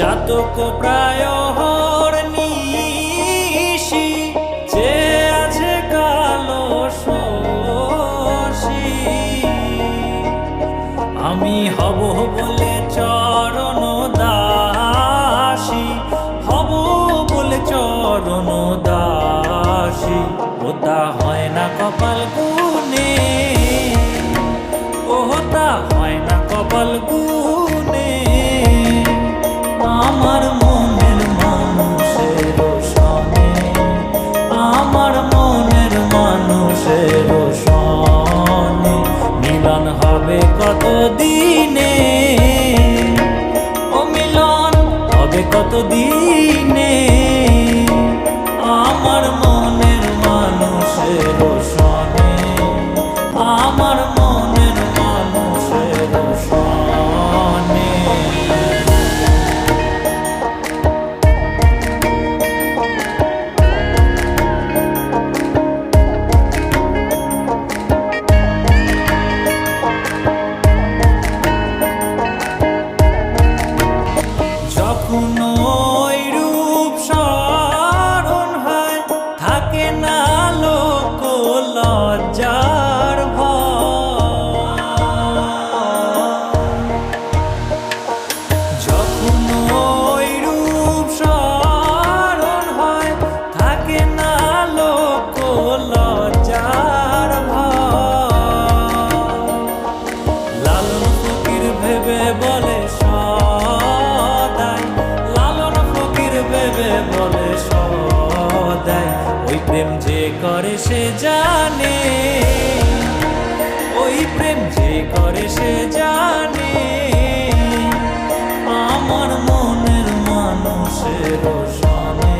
চাতক প্রায় হর নিশি, যে আছে কালো শশী। আমি হব বলে চরণ দাসী, হব বলে চরণ দাসী। ওটা হয় না কপাল গুনে হবে ভেবে বলে সদাই, লালন ফকির ভেবে বলে সদাই, ওই প্রেম যে করে সে জানে, ওই প্রেম যে করে সে জানে। আমার মনের মানুষের সনে